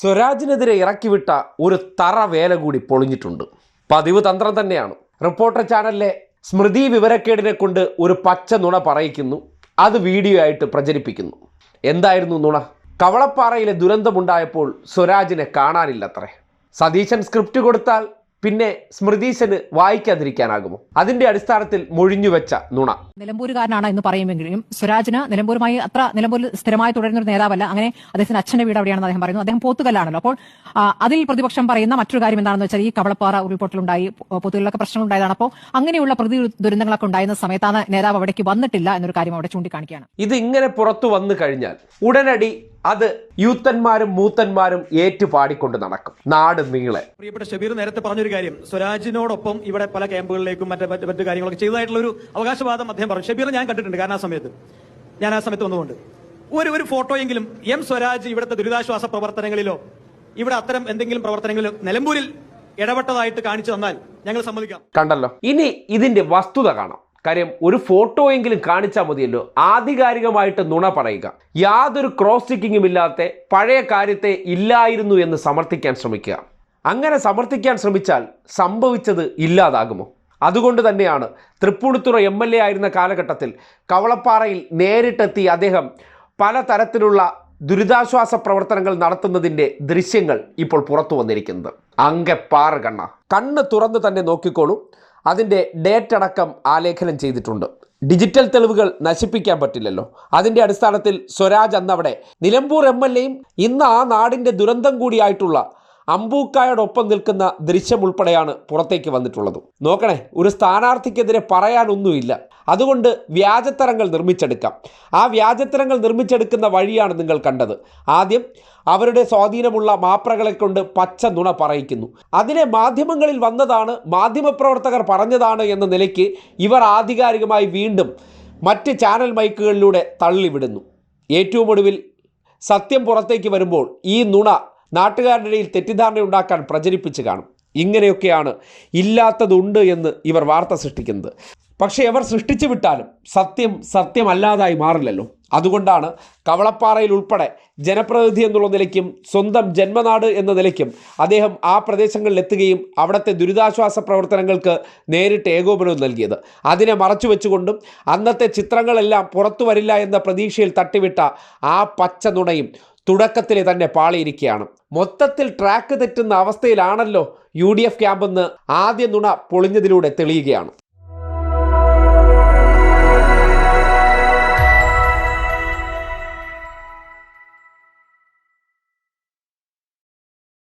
സ്വരാജിനെതിരെ ഇറക്കിവിട്ട ഒരു തറ വേല കൂടി പൊളിഞ്ഞിട്ടുണ്ട്. പതിവ് തന്ത്രം തന്നെയാണ്. റിപ്പോർട്ടർ ചാനലിലെ സ്മൃതി വിവരക്കേടിനെ കൊണ്ട് ഒരു പച്ച നുണ പറയിക്കുന്നു. അത് വീഡിയോ ആയിട്ട് പ്രചരിപ്പിക്കുന്നു. എന്തായിരുന്നു നുണ? കവളപ്പാറയിലെ ദുരന്തമുണ്ടായപ്പോൾ സ്വരാജിനെ കാണാനില്ലത്രേ. സതീശൻ സ്ക്രിപ്റ്റ് കൊടുത്താൽ പിന്നെ സ്മൃതീശന് വായിക്കാതിരിക്കാനാകുമോ? അതിന്റെ അടിസ്ഥാനത്തിൽ മൊഴിഞ്ഞുവെച്ച നുണ. നിലമ്പൂരുകാരനാണ് എന്ന് പറയുമെങ്കിലും സ്വരാജിന് നിലമ്പൂരുമായി അത്ര നിലമ്പൂരിൽ സ്ഥിരമായി തുടരുന്ന ഒരു നേതാവല്ല. അങ്ങനെ അദ്ദേഹത്തിന്റെ അച്ഛന്റെ വീട് അവിടെയാണെന്ന് അദ്ദേഹം പറയുന്നു. അദ്ദേഹം പോത്തുകല്ലാണല്ലോ. അപ്പോൾ അതിൽ പ്രതിപക്ഷം പറയുന്ന മറ്റൊരു കാര്യം എന്താണെന്ന് വെച്ചാൽ ഈ കവളപ്പാറ ഉരുൾപൊട്ടലുണ്ടായി പൊതുവിലൊക്കെ പ്രശ്നങ്ങൾ ഉണ്ടായതാണ് അപ്പോൾ അങ്ങനെയുള്ള പ്രതി ദുരന്തങ്ങളൊക്കെ ഉണ്ടായിരുന്ന സമയത്താണ് നേതാവ് അവിടേക്ക് വന്നിട്ടില്ല എന്നൊരു കാര്യം അവിടെ ചൂണ്ടിക്കാണിക്കുകയാണ്. ഇത് ഇങ്ങനെ പുറത്തു വന്നു കഴിഞ്ഞാൽ ഉടനടി അത് യൂത്തന്മാരും മൂത്തന്മാരും ഏറ്റുപാടിക്കൊണ്ട് നടക്കും. നാട് നീളെ. പ്രിയപ്പെട്ട ഷബീർ നേരത്തെ പറഞ്ഞൊരു കാര്യം. സ്വരാജിനോടൊപ്പം ഇവിടെ പല ക്യാമ്പുകളിലേക്കും മറ്റു മറ്റു കാര്യങ്ങളൊക്കെ ചെയ്തതായിട്ടുള്ള ഒരു അവകാശവാദം അദ്ദേഹം പറഞ്ഞു. ഷബീർ ഞാൻ കണ്ടിട്ടുണ്ട് കാരണം ആ സമയത്ത്. ഞാൻ ആ സമയത്ത് വന്നുകൊണ്ട് ഒരു ഒരു ഫോട്ടോയെങ്കിലും എം സ്വരാജ് ഇവിടുത്തെ ദുരിതാശ്വാസ പ്രവർത്തനങ്ങളിലോ ഇവിടെ അത്തരം എന്തെങ്കിലും പ്രവർത്തനങ്ങളിലോ നിലമ്പൂരിൽ ഇടപെട്ടതായിട്ട് കാണിച്ചു തന്നാൽ ഞങ്ങൾ സമ്മതിക്കാം. കണ്ടല്ലോ. ഇനി ഇതിന്റെ വസ്തുത കാണാം. കാര്യം ഒരു ഫോട്ടോ എങ്കിലും കാണിച്ചാൽ മതിയല്ലോ. ആധികാരികമായിട്ട് നുണ പറയുക. യാതൊരു ക്രോസ് ചെക്കിങ്ങും ഇല്ലാത്ത പഴയ കാര്യത്തെ ഇല്ലായിരുന്നു എന്ന് സമർത്ഥിക്കാൻ ശ്രമിക്കുക. അങ്ങനെ സമർത്ഥിക്കാൻ ശ്രമിച്ചാൽ സംഭവിച്ചത് ഇല്ലാതാകുമോ? അതുകൊണ്ട് തന്നെയാണ് തൃപ്പൂണിത്തുറ എം എൽ എ ആയിരുന്ന കാലഘട്ടത്തിൽ കവളപ്പാറയിൽ നേരിട്ടെത്തി അദ്ദേഹം പലതരത്തിലുള്ള ദുരിതാശ്വാസ പ്രവർത്തനങ്ങൾ നടത്തുന്നതിന്റെ ദൃശ്യങ്ങൾ ഇപ്പോൾ പുറത്തു വന്നിരിക്കുന്നത്. അങ്കപ്പാറ കണ്ണ. കണ്ണ് തുറന്ന് തന്നെ നോക്കിക്കോളൂ. അതിന്റെ ഡേറ്റ് അടക്കം ആലേഖനം ചെയ്തിട്ടുണ്ട്. ഡിജിറ്റൽ തെളിവുകൾ നശിപ്പിക്കാൻ പറ്റില്ലല്ലോ. അതിന്റെ അടിസ്ഥാനത്തിൽ സ്വരാജ് അന്നവിടെ നിലമ്പൂർ എം എൽ എയും ഇന്ന് ആ നാടിന്റെ ദുരന്തം കൂടിയായിട്ടുള്ള അമ്പൂക്കായോടൊപ്പം നിൽക്കുന്ന ദൃശ്യം ഉൾപ്പെടെയാണ് പുറത്തേക്ക് വന്നിട്ടുള്ളത്. നോക്കണേ ഒരു സ്ഥാനാർത്ഥിക്കെതിരെ പറയാനൊന്നുമില്ല. അതുകൊണ്ട് വ്യാജത്തരങ്ങൾ നിർമ്മിച്ചെടുക്കാം. ആ വ്യാജത്തരങ്ങൾ നിർമ്മിച്ചെടുക്കുന്ന വഴിയാണ് നിങ്ങൾ കണ്ടത്. ആദ്യം അവരുടെ സ്വാധീനമുള്ള മാപ്രകളെ കൊണ്ട് പച്ച നുണ പറയിക്കുന്നു. അതിനെ മാധ്യമങ്ങളിൽ വന്നതാണ് മാധ്യമപ്രവർത്തകർ പറഞ്ഞതാണ് എന്ന നിലയ്ക്ക് ഇവർ ആധികാരികമായി വീണ്ടും മറ്റ് ചാനൽ മൈക്കുകളിലൂടെ തള്ളിവിടുന്നു. ഏറ്റവും ഒടുവിൽ സത്യം പുറത്തേക്ക് വരുമ്പോൾ ഈ നുണ നാട്ടുകാരുടെ ഇടയിൽ തെറ്റിദ്ധാരണ ഉണ്ടാക്കാൻ പ്രചരിപ്പിച്ച് കാണും. ഇങ്ങനെയൊക്കെയാണ് ഇല്ലാത്തതുണ്ട് എന്ന് ഇവർ വാർത്ത സൃഷ്ടിക്കുന്നത്. പക്ഷേ അവർ സൃഷ്ടിച്ചു വിട്ടാലും സത്യം സത്യമല്ലാതായി മാറില്ലല്ലോ. അതുകൊണ്ടാണ് കവളപ്പാറയിൽ ഉൾപ്പെടെ ജനപ്രതിനിധി എന്നുള്ള നിലയ്ക്കും സ്വന്തം ജന്മനാട് എന്ന നിലയ്ക്കും അദ്ദേഹം ആ പ്രദേശങ്ങളിൽ എത്തുകയും അവിടുത്തെ ദുരിതാശ്വാസ പ്രവർത്തനങ്ങൾക്ക് നേരിട്ട് ഏകോപനവും നൽകിയത്. അതിനെ മറച്ചു വെച്ചുകൊണ്ടും അന്നത്തെ ചിത്രങ്ങളെല്ലാം പുറത്തു വരില്ല എന്ന പ്രതീക്ഷയിൽ തട്ടിവിട്ട ആ പച്ച നുണയും തുടക്കത്തിലെ തന്നെ പാളിയിരിക്കുകയാണ്. മൊത്തത്തിൽ ട്രാക്ക് തെറ്റുന്ന അവസ്ഥയിലാണല്ലോ യു ഡി എഫ് ക്യാമ്പെന്ന് ആദ്യ നുണ പൊളിഞ്ഞതിലൂടെ തെളിയുകയാണ്.